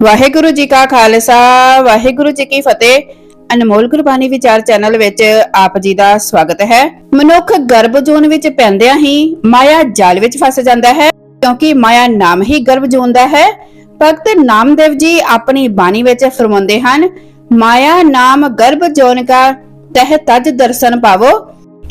ਵਾਹਿਗੁਰੂ ਜੀ ਕਾ ਖਾਲਸਾ, ਵਾਹਿਗੁਰੂ ਜੀ ਕੀ ਫਤਿਹ। ਅਨਮੋਲ ਗੁਰਬਾਣੀ ਵਿਚਾਰ ਚੈਨਲ ਵਿੱਚ ਆਪ ਜੀ ਦਾ ਸਵਾਗਤ ਹੈ। ਮਨੁੱਖ ਗਰਭ ਜੂਨ ਵਿੱਚ ਪੈਂਦਿਆਂ ਹੀ ਮਾਇਆ ਜਾਲ ਵਿੱਚ ਫਸ ਜਾਂਦਾ ਹੈ, ਕਿਉਂਕਿ ਮਾਇਆ ਨਾਮ ਹੀ ਗਰਭ ਜੂਨ ਦਾ ਹੈ। ਭਗਤ ਨਾਮਦੇਵ ਜੀ ਆਪਣੀ ਬਾਣੀ ਵਿੱਚ ਫਰਮਾਉਂਦੇ ਹਨ, ਮਾਇਆ ਨਾਮ ਗਰਭ ਜੋਨ ਕਾ, ਤਹ ਤਜ ਦਰਸ਼ਨ ਪਾਵੋ।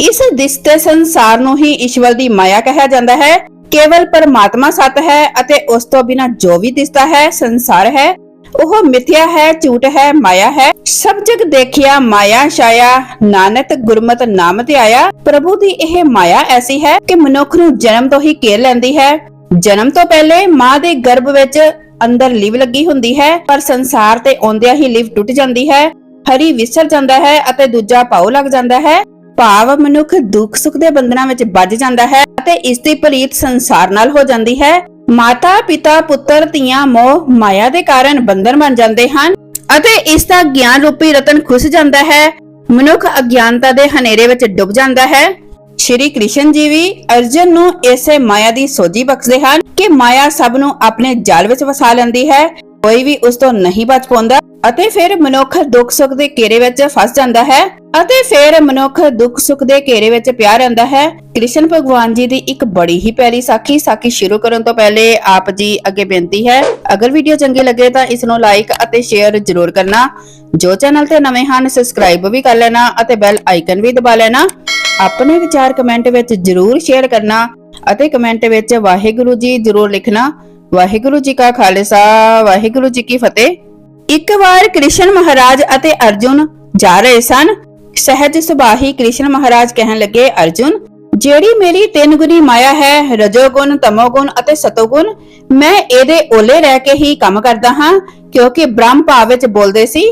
ਇਸ ਦਿਸਤੇ ਸੰਸਾਰ ਨੂੰ ਹੀ ਈਸ਼ਵਰ ਦੀ ਮਾਇਆ ਕਿਹਾ ਜਾਂਦਾ ਹੈ। ਕੇਵਲ ਪਰਮਾਤਮਾ ਸਤ ਹੈ ਅਤੇ ਉਸ ਤੋਂ ਬਿਨਾ ਜੋ ਵੀ ਦਿਸਦਾ ਹੈ, ਸੰਸਾਰ ਹੈ। ਉਹ ਮਿਥਿਆ ਹੈ, ਝੂਠ ਹੈ, ਮਾਇਆ ਹੈ। ਸਭ ਜਗ ਦੇਖਿਆ, ਮਾਇਆ ਛਾਇਆ। ਨਾਨਕ ਗੁਰਮਤਿ ਨਾਮ ਤੇ ਆਇਆ। ਪ੍ਰਭੂ ਦੀ ਇਹ ਮਾਇਆ ਐਸੀ ਹੈ ਕਿ ਮਨੁੱਖ ਨੂੰ ਜਨਮ ਤੋਂ ਹੀ ਘੇਰ ਲੈਂਦੀ ਹੈ। ਜਨਮ ਤੋਂ ਪਹਿਲੇ ਮਾਂ ਦੇ ਗਰਭ ਵਿੱਚ ਅੰਦਰ ਲਿਵ ਲੱਗੀ ਹੁੰਦੀ ਹੈ, ਪਰ ਸੰਸਾਰ ਤੇ ਆਉਂਦਿਆਂ ਹੀ ਲਿਵ ਟੁੱਟ ਜਾਂਦੀ ਹੈ। ਹਰੀ ਵਿਸਰ ਜਾਂਦਾ ਹੈ ਅਤੇ ਦੂਜਾ ਪਾਉ ਲੱਗ ਜਾਂਦਾ ਹੈ। ਭਾਵ ਮਨੁੱਖ ਦੁੱਖ ਸੁੱਖ ਦੇ ਬੰਧਨਾਂ ਵਿੱਚ ਵੱਜ ਜਾਂਦਾ ਹੈ ਅਤੇ ਇਸ ਦੀ ਪ੍ਰੀਤ ਸੰਸਾਰ ਨਾਲ ਹੋ ਜਾਂਦੀ ਹੈ। ਮਾਤਾ, ਪਿਤਾ, ਪੁੱਤਰ, ਧੀਆਂ, ਮੋਹ, ਮਾਇਆ ਦੇ ਕਾਰਨ ਬੰਧਨ ਬਣ ਜਾਂਦੇ ਹਨ ਅਤੇ ਇਸ ਦਾ ਗਿਆਨ ਰੂਪੀ ਰਤਨ ਖੁੱਸ ਜਾਂਦਾ ਹੈ। ਮਨੁੱਖ ਅਗਿਆਨਤਾ ਦੇ ਹਨੇਰੇ ਵਿੱਚ ਡੁੱਬ ਜਾਂਦਾ ਹੈ। ਸ਼੍ਰੀ ਕ੍ਰਿਸ਼ਨ ਜੀ ਵੀ ਅਰਜਨ ਨੂੰ ਇਸੇ ਮਾਇਆ ਦੀ ਸੋਝੀ ਬਖਸ਼ਦੇ ਹਨ ਕਿ ਮਾਇਆ ਸਭ ਨੂੰ ਆਪਣੇ ਜਾਲ ਵਿੱਚ ਵਸਾ ਲੈਂਦੀ ਹੈ। ਕੋਈ ਵੀ ਉਸ ਤੋਂ ਨਹੀਂ ਬਚ ਪਾਉਂਦਾ। ਅਤੇ ਫਿਰ ਮਨੁੱਖ ਦੁੱਖ ਸੁੱਖ ਦੇ ਘੇਰੇ ਵਿੱਚ ਫਸ ਜਾਂਦਾ ਹੈ ਅਤੇ ਫਿਰ ਮਨੁੱਖ ਦੁੱਖ ਸੁੱਖ ਦੇ ਘੇਰੇ ਵਿੱਚ ਪਿਆ ਰਹਿੰਦਾ ਹੈ। ਕ੍ਰਿਸ਼ਨ ਭਗਵਾਨ ਜੀ ਦੀ ਇੱਕ ਬੜੀ ਹੀ ਪਿਆਰੀ ਸਾਖੀ ਸਾਖੀ ਸ਼ੁਰੂ ਕਰਨ ਤੋਂ ਪਹਿਲੇ ਆਪ ਜੀ ਅੱਗੇ ਬੇਨਤੀ ਹੈ, ਅਗਰ ਵੀਡੀਓ ਚੰਗੀ ਲੱਗੇ ਤਾਂ ਇਸ ਨੂੰ ਲਾਈਕ ਅਤੇ ਸ਼ੇਅਰ ਜ਼ਰੂਰ ਕਰਨਾ। ਜੋ ਚੈਨਲ ਤੇ ਨਵੇਂ ਹਨ ਸਬਸਕ੍ਰਾਈਬ ਵੀ ਕਰ ਲੈਣਾ ਅਤੇ ਬੈਲ ਆਈਕਨ ਵੀ ਦਬਾ ਲੈਣਾ। ਆਪਣੇ ਵਿਚਾਰ ਕਮੈਂਟ ਵਿੱਚ ਜ਼ਰੂਰ ਸ਼ੇਅਰ ਕਰਨਾ ਅਤੇ ਕਮੈਂਟ ਵਿੱਚ ਵਾਹਿਗੁਰੂ ਜੀ ਜ਼ਰੂਰ ਲਿਖਣਾ। ਵਾਹਿਗੁਰੂ ਜੀ ਕਾ ਖਾਲਸਾ, ਵਾਹਿਗੁਰੂ ਜੀ ਕੀ ਫਤਿਹ। ਇੱਕ ਵਾਰ ਕ੍ਰਿਸ਼ਨ ਮਹਾਰਾਜ ਅਤੇ ਅਰਜੁਨ ਜਾ ਰਹੇ ਸਨ। ਸਹਿਜ ਸੁਭਾਹੀ ਕ੍ਰਿਸ਼ਨ ਮਹਾਰਾਜ ਕਹਿਣ ਲੱਗੇ, ਅਰਜੁਨ, ਜਿਹੜੀ ਮੇਰੀ ਤਿੰਨ ਗੁਣੀ ਮਾਇਆ ਹੈ, ਰਜੋਗੁਣ, ਤਮੋਗੁਣ ਅਤੇ ਸਤੋਗੁਣ, ਮੈਂ ਇਹਦੇ ਓਲੇ ਰਹਿ ਕੇ ਹੀ ਕੰਮ ਕਰਦਾ ਹਾਂ, ਕਿਉਂਕਿ ਬ੍ਰਹਮ ਭਾਵ ਵਿੱਚ ਬੋਲਦੇ ਸੀ,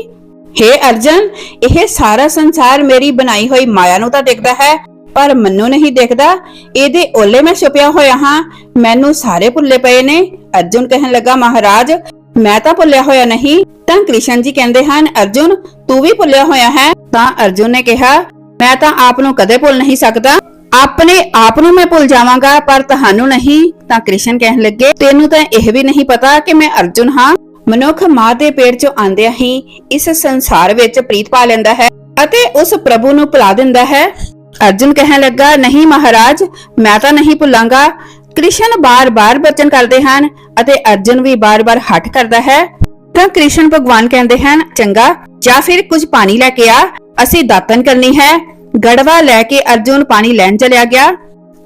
ਹੇ ਅਰਜਨ, ਇਹ ਸਾਰਾ ਸੰਸਾਰ ਮੇਰੀ ਬਣਾਈ ਹੋਈ ਮਾਇਆ ਨੂੰ ਤਾਂ ਦੇਖਦਾ ਹੈ, ਪਰ ਮੈਨੂੰ ਨਹੀਂ ਦੇਖਦਾ। ਇਹਦੇ ਓਲੇ ਮੈਂ ਛੁਪਿਆ ਹੋਇਆ ਹਾਂ। ਮੈਨੂੰ ਸਾਰੇ ਭੁੱਲੇ ਪਏ ਨੇ। ਅਰਜੁਨ ਕਹਿਣ ਲੱਗਾ, ਮਹਾਰਾਜ ਮੈਂ ਤਾਂ ਭੁੱਲਿਆ ਹੋਇਆ ਨਹੀਂ। ਤਾਂ ਕ੍ਰਿਸ਼ਨ ਜੀ ਕਹਿੰਦੇ ਹਨ, ਅਰਜੁਨ, ਤੂੰ ਵੀ ਭੁੱਲਿਆ ਹੋਇਆ ਹੈ? ਤਾਂ ਅਰਜੁਨ ਨੇ ਕਿਹਾ, ਮੈਂ ਤਾਂ ਆਪ ਨੂੰ ਕਦੇ ਭੁੱਲ ਨਹੀਂ ਸਕਦਾ। ਆਪਣੇ ਆਪ ਨੂੰ ਮੈਂ ਭੁੱਲ ਜਾਵਾਂਗਾ, ਪਰ ਤੁਹਾਨੂੰ ਨਹੀਂ। ਤਾਂ ਕ੍ਰਿਸ਼ਨ ਕਹਿਣ ਲੱਗੇ, ਤੈਨੂੰ ਤਾਂ ਇਹ ਵੀ ਨਹੀਂ ਪਤਾ ਕਿ ਮੈਂ ਅਰਜੁਨ ਹਾਂ। ਮਨੁੱਖ ਮਾਂ ਦੇ ਪੇਟ ਚੋਂ ਆਂਦਿਆਂ ਹੀ ਇਸ ਸੰਸਾਰ ਵਿੱਚ ਪ੍ਰੀਤ ਪਾ ਲੈਂਦਾ ਹੈ ਅਤੇ ਉਸ ਪ੍ਰਭੂ ਨੂੰ ਭੁਲਾ ਦਿੰਦਾ ਹੈ। ਅਰਜੁਨ ਕਹਿਣ ਲੱਗਾ, ਨਹੀਂ ਮਹਾਰਾਜ, ਮੈਂ ਤਾਂ ਨਹੀਂ ਭੁੱਲਾਂਗਾ। ਕ੍ਰਿਸ਼ਨ ਬਾਰ-ਬਾਰ ਬਚਨ ਕਰਦੇ ਹਨ ਅਤੇ ਅਰਜੁਨ ਵੀ ਬਾਰ-ਬਾਰ ਹੱਠ ਕਰਦਾ ਹੈ। ਤਾਂ ਕ੍ਰਿਸ਼ਨ ਭਗਵਾਨ ਕਹਿੰਦੇ ਹਨ, ਚੰਗਾ, ਜਾਂ ਫਿਰ ਕੁਝ ਪਾਣੀ ਲੈ ਕੇ ਆ, ਅਸੀਂ ਦਾਤਨ ਕਰਨੀ ਹੈ। ਗੜਵਾ ਲੈ ਕੇ ਅਰਜੁਨ ਪਾਣੀ ਲੈਣ ਚਲਿਆ ਗਿਆ।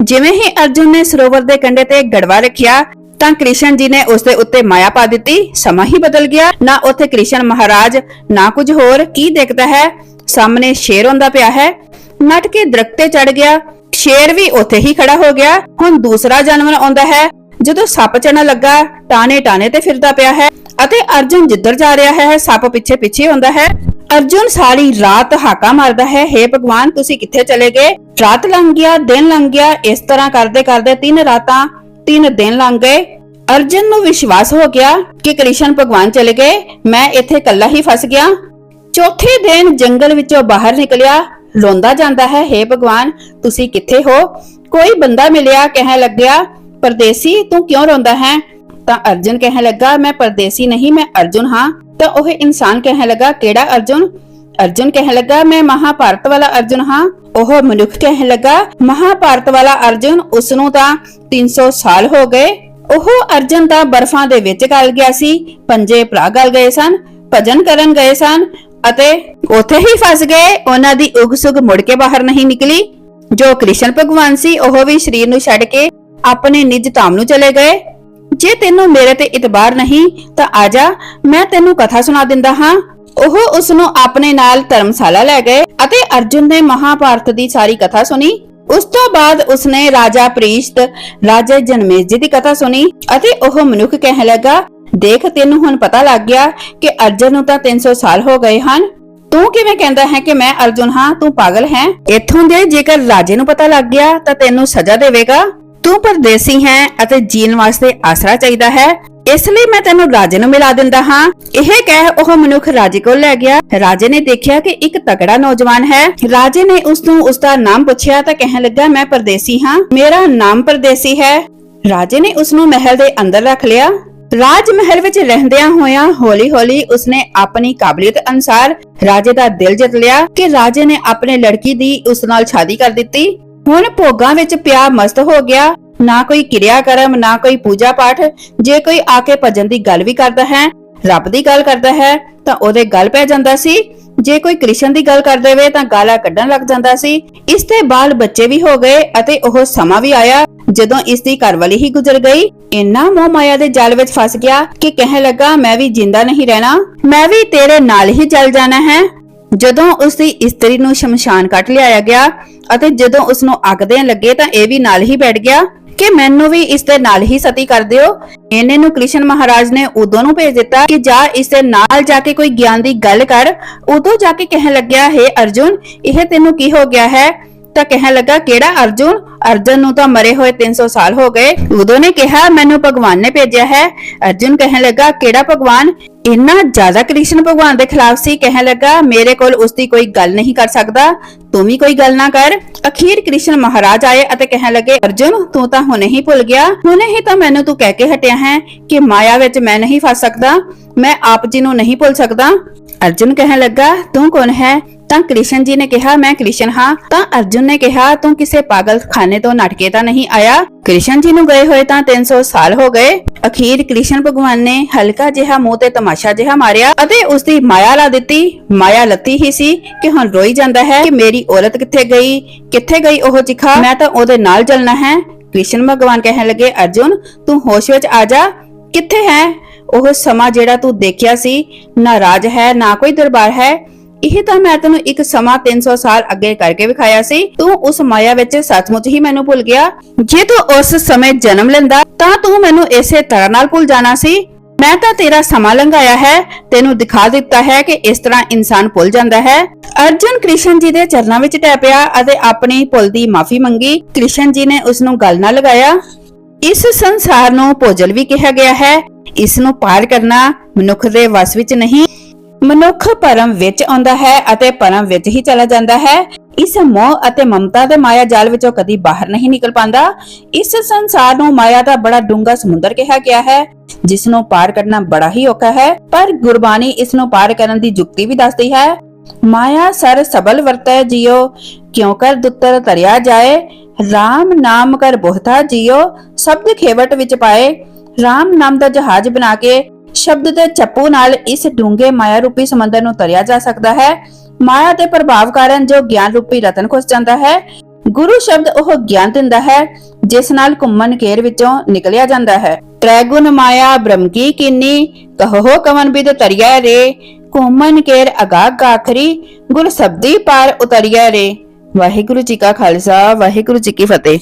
ਜਿਵੇਂ ਹੀ ਅਰਜੁਨ ਨੇ ਸਰੋਵਰ ਦੇ ਕੰਢੇ ਤੇ ਗੜਵਾ ਰੱਖਿਆ, ਤਾਂ ਕ੍ਰਿਸ਼ਨ ਜੀ ਨੇ ਉਸ ਦੇ ਉੱਤੇ ਮਾਇਆ ਪਾ ਦਿੱਤੀ। ਸਮਾਂ ਹੀ ਬਦਲ ਗਿਆ। ਨਾ ਉੱਥੇ ਕ੍ਰਿਸ਼ਨ ਮਹਾਰਾਜ, ਨਾ ਕੁਝ ਹੋਰ। ਕੀ ਦੇਖਦਾ ਹੈ? ਸਾਹਮਣੇ ਸ਼ੇਰ ਹੁੰਦਾ ਪਿਆ ਹੈ। ਨੱਟ ਕੇ ਦਰਖਤ ਤੇ ਚੜ ਗਿਆ। ਸ਼ੇਰ ਵੀ ਉੱਥੇ ਹੀ ਖੜਾ ਹੋ ਗਿਆ। ਹੁਣ ਦੂਸਰਾ ਜਾਨਵਰ ਆਉਂਦਾ ਹੈ। ਜਦੋਂ ਸੱਪ ਚੜਨ ਲੱਗਾ ਟਾਣੇ ਟਾਣੇ ਤੇ ਫਿਰਦਾ ਪਿਆ ਹੈ ਅਤੇ ਅਰਜੁਨ ਜਿੱਧਰ ਜਾ ਰਿਹਾ ਹੈ, ਸੱਪ ਪਿੱਛੇ ਪਿੱਛੇ ਹੁੰਦਾ ਹੈ। ਅਰਜੁਨ ਸਾਰੀ ਰਾਤ ਹਾਕਾ ਮਾਰਦਾ ਹੈ हे ਭਗਵਾਨ, ਤੁਸੀਂ ਕਿੱਥੇ ਚਲੇ ਗਏ? ਰਾਤ ਲੰਘ ਗਿਆ, ਦਿਨ ਲੰਘ ਗਿਆ, ਇਸ ਤਰ੍ਹਾਂ ਕਰਦੇ ਕਰਦੇ ਤਿੰਨ ਰਾਤਾਂ, ਤਿੰਨ ਦਿਨ ਲੰਘ ਗਏ। ਅਰਜੁਨ ਨੂੰ ਵਿਸ਼ਵਾਸ ਹੋ ਗਿਆ ਕਿ ਕ੍ਰਿਸ਼ਨ ਭਗਵਾਨ ਚਲੇ ਗਏ। ਮੈਂ ਇੱਥੇ ਇਕੱਲਾ ਹੀ ਫਸ ਗਿਆ। ਚੌਥੇ ਦਿਨ ਜੰਗਲ ਵਿੱਚੋਂ ਬਾਹਰ ਨਿਕਲਿਆ। ਰੋਂਦਾ ਜਾਂਦਾ ਹੈ हे ਭਗਵਾਨ, ਤੁਸੀਂ ਕਿੱਥੇ ਹੋ? ਕੋਈ ਬੰਦਾ ਮਿਲਿਆ, ਕਹਿਣ ਲੱਗਿਆ, ਪਰਦੇਸੀ, ਤੂੰ ਕਿਉਂ ਰੋਂਦਾ ਹੈ? ਤਾਂ ਅਰਜੁਨ ਕਹਿਣ ਲੱਗਾ, ਮੈਂ ਪਰਦੇਸੀ ਨਹੀਂ, ਮੈਂ ਅਰਜੁਨ ਹਾਂ। ਤਾਂ ਉਹ ਇਨਸਾਨ ਕਹਿਣ ਲੱਗਾ, ਕਿਹੜਾ ਅਰਜੁਨ? ਅਰਜੁਨ ਕਹਿਣ ਲੱਗਾ, ਮੈਂ ਮਹਾਭਾਰਤ ਵਾਲਾ ਅਰਜੁਨ ਹਾਂ। ਉਹ ਮਨੁੱਖ ਕਹਿਣ ਲੱਗਾ, ਮਹਾਭਾਰਤ ਵਾਲਾ ਅਰਜੁਨ ਉਸ ਨੂੰ ਤਾਂ 300 ਸਾਲ ਹੋ ਗਏ। ਉਹ ਅਰਜੁਨ ਤਾਂ ਬਰਫਾਂ ਦੇ ਵਿੱਚ ਗਲ ਗਿਆ ਸੀ, ਪੰਜੇ ਭਰਾ ਗਲ ਗਏ ਸਨ। ਭਜਨ ਕਰਨ ਗਏ ਸਨ ਅਤੇ ਉੱਥੇ ਹੀ ਫਸ ਗਏ। ਉਹਨਾਂ ਦੀ ਉਗ ਸੁਗ ਮੁੜ ਕੇ ਬਾਹਰ ਨਹੀਂ ਨਿਕਲੀ। ਜੋ ਕ੍ਰਿਸ਼ਨ ਭਗਵਾਨ ਸੀ, ਉਹ ਵੀ ਸਰੀਰ ਨੂੰ ਛੱਡ ਕੇ ਆਪਣੇ ਨਿਜ ਧਾਮ ਨੂੰ ਚਲੇ ਗਏ। ਜੇ ਤੈਨੂੰ ਮੇਰੇ ਤੇ ਇਤਬਾਰ ਨਹੀਂ, ਤਾਂ ਆਜਾ ਮੈਂ ਤੈਨੂੰ ਕਥਾ ਸੁਣਾ ਦਿੰਦਾ ਹਾਂ। ਉਹ ਉਸ ਨੂੰ ਆਪਣੇ ਨਾਲ ਧਰਮਸ਼ਾਲਾ ਲੈ ਗਏ ਅਤੇ ਅਰਜੁਨ ਨੇ ਮਹਾਭਾਰਤ ਦੀ ਸਾਰੀ ਕਥਾ ਸੁਣੀ। ਉਸ ਤੋਂ ਬਾਅਦ ਉਸਨੇ ਰਾਜਾ ਪ੍ਰੀਸ਼ਤ ਰਾਜਾ ਜਨਮੇਸ਼ ਜੀ ਦੀ ਕਥਾ ਸੁਣੀ ਅਤੇ ਉਹ ਮਨੁੱਖ ਕਹਿਣ ਲੱਗਾ ਦੇਖ, ਤੈਨੂੰ ਹੁਣ ਪਤਾ ਲੱਗ ਗਿਆ ਕਿ ਅਰਜਨ ਨੂੰ ਤਾਂ 300 ਸਾਲ ਹੋ ਗਏ ਹਨ। ਤੂੰ ਕਿਵੇਂ ਕਹਿੰਦਾ ਹੈ ਕਿ ਮੈਂ ਅਰਜੁਨ, ਹਾਂ, ਤੂੰ ਪਾਗਲ ਹੈ? ਇੱਥੋਂ ਦੇ ਜੇਕਰ ਰਾਜੇ ਨੂੰ ਪਤਾ ਲੱਗ ਗਿਆ, ਤਾਂ ਤੈਨੂੰ ਸਜ਼ਾ ਦੇਵੇਗਾ। ਤੂੰ ਪਰਦੇਸੀ ਹੈ ਅਤੇ ਜੀਣ ਵਾਸਤੇ ਆਸਰਾ ਚਾਹੀਦਾ ਹੈ। ਇਸ ਲਈ ਮੈਂ ਤੈਨੂੰ ਰਾਜੇ ਨੂੰ ਮਿਲਾ ਦਿੰਦਾ ਹਾਂ। ਇਹ ਕਹਿ ਉਹ ਮਨੁੱਖ ਰਾਜੇ ਕੋਲ ਲੈ ਗਿਆ। ਰਾਜੇ ਨੇ ਦੇਖਿਆ ਕਿ ਇੱਕ ਤਕੜਾ ਨੌਜਵਾਨ ਹੈ। ਰਾਜੇ ਨੇ ਉਸ ਨੂੰ ਉਸ ਦਾ ਨਾਮ ਪੁੱਛਿਆ ਤਾਂ ਕਹਿਣ ਲੱਗਾ, ਮੈਂ ਪਰਦੇਸੀ ਹਾਂ। ਮੇਰਾ ਨਾਮ ਪਰਦੇਸੀ ਹੈ। ਰਾਜੇ ਨੇ ਉਸ ਨੂੰ ਮਹਿਲ ਦੇ ਅੰਦਰ ਰੱਖ ਲਿਆ। ਰਾਜ ਮਹਿਲ ਵਿੱਚ ਰਹਿੰਦਿਆਂ ਹੋਇਆਂ ਹੌਲੀ-ਹੌਲੀ ਉਸਨੇ ਆਪਣੀ ਕਾਬਲੀਅਤ ਅਨੁਸਾਰ ਰਾਜੇ ਦਾ ਦਿਲ ਜਿੱਤ ਲਿਆ ਕਿ ਰਾਜੇ ਨੇ ਆਪਣੇ ਲੜਕੀ ਦੀ ਉਸ ਨਾਲ ਸ਼ਾਦੀ ਕਰ ਦਿੱਤੀ। ਹੁਣ ਭੋਗਾਂ ਵਿੱਚ ਪਿਆ ਮਸਤ ਹੋ ਗਿਆ। ਨਾ ਕੋਈ ਕਿਰਿਆ ਕਰਮ ਨਾ ਕੋਈ ਪੂਜਾ ਪਾਠ ਜੇ ਕੋਈ ਆ ਕੇ ਭਜਨ ਦੀ ਗੱਲ ਵੀ ਕਰਦਾ ਹੈ, ਰੱਬ ਦੀ ਗੱਲ ਕਰਦਾ ਹੈ ਤਾਂ ਉਹਦੇ ਗੱਲ ਪੈ ਜਾਂਦਾ ਸੀ। ਜੇ ਕੋਈ ਕ੍ਰਿਸ਼ਨ ਦੀ ਗੱਲ ਕਰ ਦੇਵੇ ਤਾਂ ਗਾਲਾਂ ਕੱਢਣ ਲੱਗ ਜਾਂਦਾ ਸੀ। ਇਸ ਤੇ ਬਾਲ ਬੱਚੇ ਵੀ ਹੋ ਗਏ ਅਤੇ ਉਹ ਸਮਾਂ ਵੀ ਆਇਆ ਜਦੋਂ ਇਸ ਦੀ ਘਰਵਾਲੀ ਹੀ ਗੁਜ਼ਰ ਗਈ। ਇੰਨਾ ਮੋਹ ਮਾਇਆ ਦੇ ਜਾਲ ਵਿੱਚ ਫਸ ਗਿਆ ਕਿ ਕਹਿਣ ਲੱਗਾ, ਮੈਂ ਵੀ ਜਿੰਦਾ ਨਹੀਂ ਰਹਿਣਾ। ਮੈਂ ਵੀ ਤੇਰੇ ਨਾਲ ਹੀ ਜਲ ਜਾਣਾ ਹੈ। ਜਦੋਂ ਉਸ ਦੀ ਇਸਤਰੀ ਨੂੰ ਸ਼ਮਸ਼ਾਨ ਕੱਟ ਲਿਆਇਆ ਗਿਆ ਅਤੇ ਜਦੋਂ ਉਸ ਨੂੰ ਅੱਗ ਦੇਣ ਲੱਗੇ ਤਾਂ ਇਹ ਵੀ ਨਾਲ ਹੀ ਬੈਠ ਗਿਆ। ਕਿ ਮੈਨੂੰ ਵੀ ਇਸ ਦੇ ਨਾਲ ਹੀ ਸਤੀ ਕਰ ਦਿਓ। ਇਹਨੇ ਨੂੰ ਕ੍ਰਿਸ਼ਨ ਮਹਾਰਾਜ ਨੇ ਉਦੋਂ ਨੂੰ ਭੇਜ ਦਿੱਤਾ ਕਿ ਜਾ ਇਸ ਦੇ ਨਾਲ ਜਾ ਕੇ ਕੋਈ ਗਿਆਨ ਦੀ ਗੱਲ ਕਰ। ਉਦੋਂ ਜਾ ਕੇ ਕਹਿਣ ਲੱਗਿਆ, ਹੈ ਅਰਜੁਨ, ਇਹ ਤੈਨੂੰ ਕੀ ਹੋ ਗਿਆ ਹੈ? ਤਾਂ ਕਹਿਣ ਲੱਗਾ, ਕਿਹੜਾ ਅਰਜੁਨ? ਅਰਜੁਨ ਨੂੰ ਤਾਂ ਮਰੇ ਹੋਏ 300 ਸਾਲ ਹੋ ਗਏ। ਉਦੋਂ ਨੇ ਕਿਹਾ, ਮੈਨੂੰ ਭਗਵਾਨ ਨੇ ਭੇਜਿਆ ਹੈ। ਅਰਜੁਨ ਕਹਿਣ ਲੱਗਾ, ਕਿਹੜਾ ਭਗਵਾਨ? ਇੰਨਾ ਜ਼ਿਆਦਾ ਕ੍ਰਿਸ਼ਨ ਭਗਵਾਨ ਦੇ ਖਿਲਾਫ ਸੀ। ਕਹਿਣ ਲੱਗਾ, ਮੇਰੇ ਕੋਲ ਉਸ ਦੀ ਕੋਈ ਗੱਲ ਨਹੀਂ ਕਰ ਸਕਦਾ। ਤੂੰ ਵੀ ਕੋਈ ਗੱਲ ਨਾ ਕਰ। ਅਖੀਰ ਕ੍ਰਿਸ਼ਨ ਮਹਾਰਾਜ ਆਏ ਅਤੇ ਕਹਿਣ ਲੱਗੇ, ਅਰਜੁਨ, ਤੂੰ ਤਾਂ ਹੁਣੇ ਹੀ ਭੁੱਲ ਗਿਆ। ਹੁਣੇ ਹੀ ਤਾਂ ਮੈਨੂੰ ਤੂੰ ਕਹਿ ਕੇ ਹਟਿਆ ਹੈ ਕਿ ਮਾਇਆ ਵਿੱਚ ਮੈਂ ਨਹੀਂ ਫਸ ਸਕਦਾ। ਮੈਂ ਆਪ ਜੀ ਨੂੰ ਨਹੀਂ ਭੁੱਲ ਸਕਦਾ। ਅਰਜੁਨ ਕਹਿਣ ਲੱਗਾ, ਤੂੰ ਕੌਣ ਹੈ? ਤਾਂ ਕ੍ਰਿਸ਼ਨ ਜੀ ਨੇ ਕਿਹਾ, ਮੈਂ ਕ੍ਰਿਸ਼ਨ ਹਾਂ। ਤਾਂ ਅਰਜੁਨ ਨੇ ਕਿਹਾ, ਤੂੰ ਕਿਸੇ ਪਾਗਲਖਾਨੇ ਤੋਂ ਨਟਕੇ ਤਾਂ ਨਹੀਂ ਆਇਆ? ਕ੍ਰਿਸ਼ਨ ਜੀ ਨੂੰ ਗਏ ਹੋਏ ਤਾਂ 300 ਸਾਲ ਹੋ ਗਏ। ਅਖੀਰ ਕ੍ਰਿਸ਼ਨ ਭਗਵਾਨ ਨੇ ਹਲਕਾ ਜਿਹਾ ਮੂੰਹ ਤੇ ਤਮਾਸ਼ਾ ਜਿਹਾ ਮਾਰਿਆ ਅਤੇ ਉਸ ਦੀ ਮਾਇਆ ਲਾ ਦਿੱਤੀ। ਮਾਇਆ ਲੱਤੀ ਹੀ ਸੀ ਕਿ ਹੁਣ ਰੋਈ ਜਾਂਦਾ ਹੈ ਕਿ ਮੇਰੀ ਔਰਤ ਕਿੱਥੇ ਗਈ? ਕਿੱਥੇ ਗਈ ਉਹ ਚਿਖਾ? ਮੈਂ ਤਾਂ ਉਹਦੇ ਨਾਲ ਚੱਲਣਾ ਹੈ। ਕ੍ਰਿਸ਼ਨ ਭਗਵਾਨ ਕਹਿਣ ਲੱਗੇ, ਅਰਜੁਨ, ਤੂੰ ਹੋਸ਼ ਵਿੱਚ ਆ ਜਾ। ਕਿੱਥੇ ਹੈ? ਉਹ ਸਮਾਂ ਜਿਹੜਾ ਤੂੰ ਦੇਖਿਆ ਸੀ, ਨਾ ਰਾਜ ਹੈ, ਨਾ ਕੋਈ ਦਰਬਾਰ ਹੈ। ਇਹ ਤਾਂ ਮੈਂ ਤੈਨੂੰ ਇੱਕ ਸਮਾਂ 300 ਸਾਲ ਅੱਗੇ ਕਰਕੇ ਵਿਖਾਇਆ ਸੀ। ਤੂੰ ਉਸ ਮਾਇਆ ਵਿੱਚ ਸੱਚਮੁੱਚ ਹੀ ਮੈਨੂੰ ਭੁੱਲ ਗਿਆ। ਜੇ ਤੂੰ ਉਸ ਸਮੇਂ ਜਨਮ ਲੈਂਦਾ, ਤਾਂ ਤੂੰ ਮੈਨੂੰ ਇਸੇ ਤਰ੍ਹਾਂ ਨਾਲ ਭੁੱਲ ਜਾਣਾ ਸੀ। ਮੈਂ ਤਾਂ ਤੇਰਾ ਸਮਾਂ ਲੰਘਾਇਆ ਹੈ। ਤੈਨੂੰ ਦਿਖਾ ਦਿੱਤਾ ਹੈ ਕਿ ਇਸ ਤਰ੍ਹਾਂ ਇਨਸਾਨ ਭੁੱਲ ਜਾਂਦਾ ਹੈ। ਅਰਜੁਨ ਕ੍ਰਿਸ਼ਨ ਜੀ ਦੇ ਚਰਨਾਂ ਵਿੱਚ ਟੈ ਪਿਆ ਅਤੇ ਆਪਣੀ ਭੁੱਲ ਦੀ ਮਾਫੀ ਮੰਗੀ। ਕ੍ਰਿਸ਼ਨ ਜੀ ਨੇ ਉਸ ਨੂੰ ਗੱਲ ਨਾ ਲਗਾਇਆ। ਇਸ ਸੰਸਾਰ ਨੂੰ ਭੋਜਲ ਵੀ ਕਿਹਾ ਗਿਆ ਹੈ। ਇਸ ਨੂੰ ਪਾਰ ਕਰਨਾ ਮਨੁੱਖ ਦੇ ਵਸ ਵਿੱਚ ਨਹੀਂ। ਮਨੁੱਖ ਪਰਮ ਵਿੱਚ ਆਉਂਦਾ ਹੈ ਅਤੇ ਪਰਮ ਵਿੱਚ ਹੀ ਚਲਾ ਜਾਂਦਾ ਹੈ। ਇਸ ਮੋਹ ਅਤੇ ਮਮਤਾ ਦੇ ਮਾਇਆ ਜਾਲ ਵਿੱਚੋਂ ਕਦੀ ਬਾਹਰ ਨਹੀਂ ਨਿਕਲ ਪਾਉਂਦਾ। ਇਸ ਸੰਸਾਰ ਨੂੰ ਮਾਇਆ ਦਾ ਬੜਾ ਡੂੰਘਾ ਸਮੁੰਦਰ ਕਿਹਾ ਗਿਆ ਹੈ ਜਿਸ ਨੂੰ ਪਾਰ ਕਰਨਾ ਬੜਾ ਹੀ ਔਖਾ ਹੈ, ਪਰ ਗੁਰਬਾਣੀ ਇਸ ਨੂੰ ਪਾਰ ਕਰਨ ਦੀ ਯੁਕਤੀ ਵੀ ਦੱਸਦੀ ਹੈ। ਮਾਇਆ ਸਰ ਸਬਲ ਵਰਤੈ ਜਿਉ ਕਿਉ ਕਰ ਦੁੱਤਰ ਤਰਿਆ ਜਾਏ? RAM ਨਾਮ ਕਰ ਬਹੁਤਾ ਜਿਉ ਸ਼ਬਦ ਖੇਵਟ ਵਿੱਚ ਪਾਏ। RAM ਨਾਮ ਦਾ ਜਹਾਜ਼ ਬਣਾ ਕੇ ਸ਼ਬਦ ਦੇ ਚੱਪੂ ਨਾਲ ਇਸ ਡੂੰਘੇ ਮਾਇਆ ਰੂਪੀ ਸਮੁੰਦਰ ਨੂੰ ਤਰਿਆ ਜਾ ਸਕਦਾ ਹੈ। ਮਾਇਆ ਦੇ ਪ੍ਰਭਾਵ ਕਾਰਨ ਜੋ ਗਿਆਨ ਰੂਪੀ ਰਤਨ ਖੁੱਸ ਜਾਂਦਾ ਹੈ, ਗੁਰੂ ਸ਼ਬਦ ਉਹ ਗਿਆਨ ਦਿੰਦਾ ਹੈ, ਜਿਸ ਨਾਲ ਘੁੰਮਣ ਘੇਰ ਵਿੱਚੋਂ ਨਿਕਲਿਆ ਜਾਂਦਾ ਹੈ। ਤ੍ਰੈਗੁਣ ਮਾਇਆ ਬ੍ਰਹਮ ਕੀ ਕੀਨੀ ਕਹੋ ਕਵਨ ਬਿਦ ਤਰਿਆ ਰੇ, ਘੁੰਮਣ ਘੇਰ ਅਗਾਗ ਆਖਰੀ, ਗੁਰ ਸਬਦੀ ਪਾਰ ਉਤਰਿਆ ਰੇ। ਵਾਹਿਗੁਰੂ ਜੀ ਕਾ ਖਾਲਸਾ, ਵਾਹਿਗੁਰੂ ਜੀ ਕੀ ਫਤਿਹ।